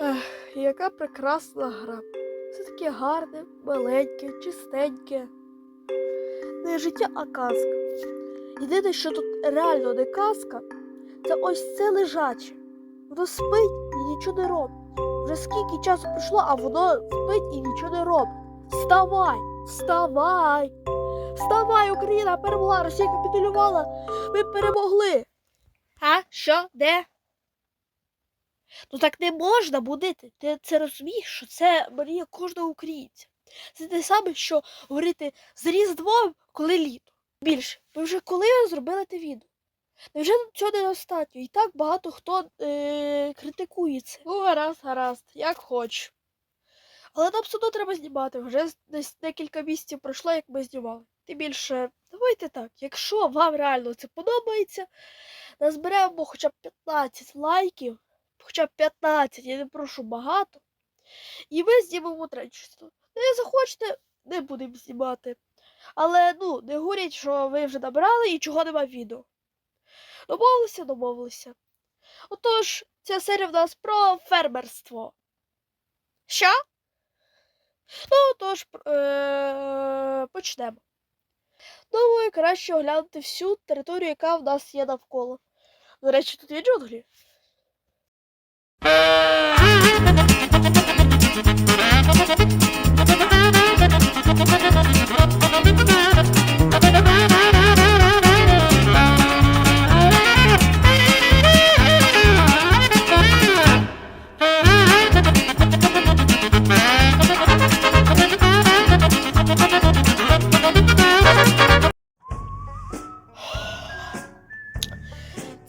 Ех, яка прекрасна гра. Все таке гарне, маленьке, чистеньке. Не життя, а казка. Єдине, що тут реально не казка, це ось це лежаче. Воно спить і нічого не робить. Вже скільки часу пройшло, а воно спить і нічого не робить. Вставай! Вставай! Вставай, Україна перемогла, Росія капітулювала. Ми перемогли. А? Що? Де? Ну так не можна будити. Ти це розумієш, що це мрія кожного українця. Це те саме, що говорити з Різдвом, коли літо. Більше, ви вже коли зробили те відео? Невже цього недостатньо? І так багато хто е- критикує це. Ну, гаразд, гаразд, як хоч. Але нам одно треба знімати. Вже десь декілька місяців пройшло, як ми знімали. Тим більше, давайте так, якщо вам реально це подобається, назберемо хоча б 15 лайків, хоча б 15, я не прошу багато. І ми знімемо третю частину. Не захочете, не будемо знімати. Але ну, не говоріть, що ви вже набрали і чого нема відео. Домовилися, домовилися. Отож, ця серія в нас про фермерство. Що? Ну, тож, е- почнемо. Думаю, краще оглянути всю територію, яка в нас є навколо. До речі, тут є джунглі.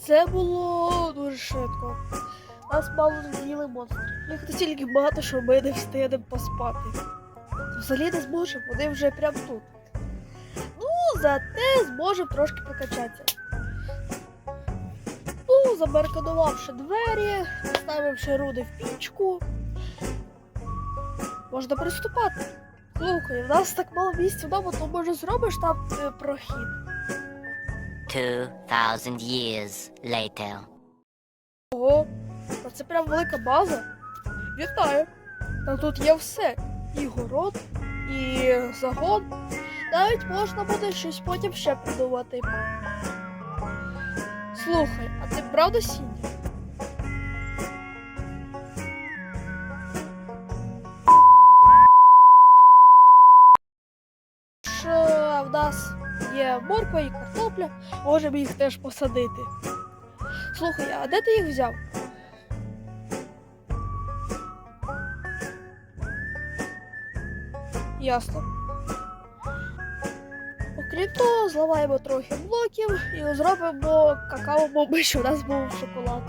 Це було дуже швидко. Нас мало з'їли монстри. Їх настільки багато, що ми не встигнемо поспати. Взагалі не зможемо, вони вже прямо тут. Ну, зате зможемо трошки прокачатися. Ну, забаркадувавши двері, поставивши руди в пічку. Можна приступати. Слухай, в нас так мало місця вдома, то може зробиш там е, прохід. 2,000 years later. Ого, та це прям велика база. Вітаю. Та тут є все. І город, і загон. Навіть можна буде щось потім ще придумати. Слухай, а ти правда сіння? Що в нас є морква і картопля, можемо їх теж посадити. Слухай, а де ти їх взяв? Ясно. Окрім того, зламаємо трохи блоків і зробимо какао-боби, що у нас був шоколад.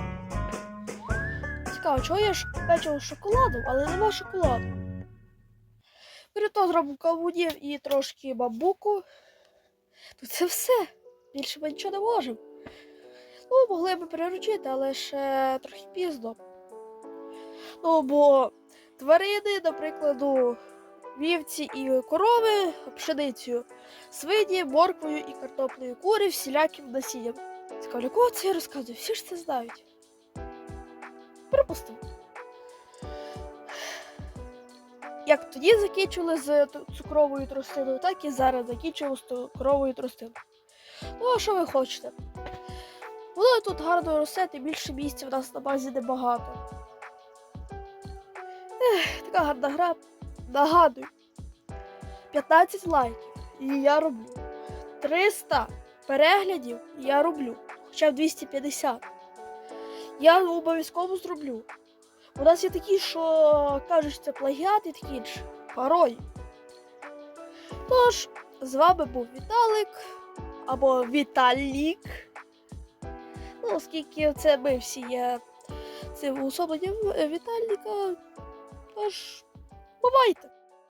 Цікаво, чого ш- печиво з шоколадом, але нема шоколаду. Крім того, зробимо кавунів і трошки бамбуку. Тут це все. Більше ми нічого не можемо. Ну, могли б приручити, але ще трохи пізно. Ну, бо тварини, наприклад, вівці і корови пшеницею, свині, морквою і картоплею, кури всіляким насінням. Цікаво, кого це я розказую? Всі ж це знають. Припустимо. Як тоді закінчили з цукровою тростиною, так і зараз закінчили з цукровою тростиною. Ну, а що ви хочете? Воно тут гарно росте, і більше місця в нас на базі небагато. Ех, така гарна гра. Нагадую. 15 лайків. І я роблю. 300 переглядів я роблю. Хоча б 250. Я обов'язково зроблю. У нас є такі, що кажуть, це плагіат і такі інші. Парої. Тож, з вами був Віталик або Віталік. Ну, оскільки це ми всі є цим уособленням е, Віталіка. Тож, бувайте!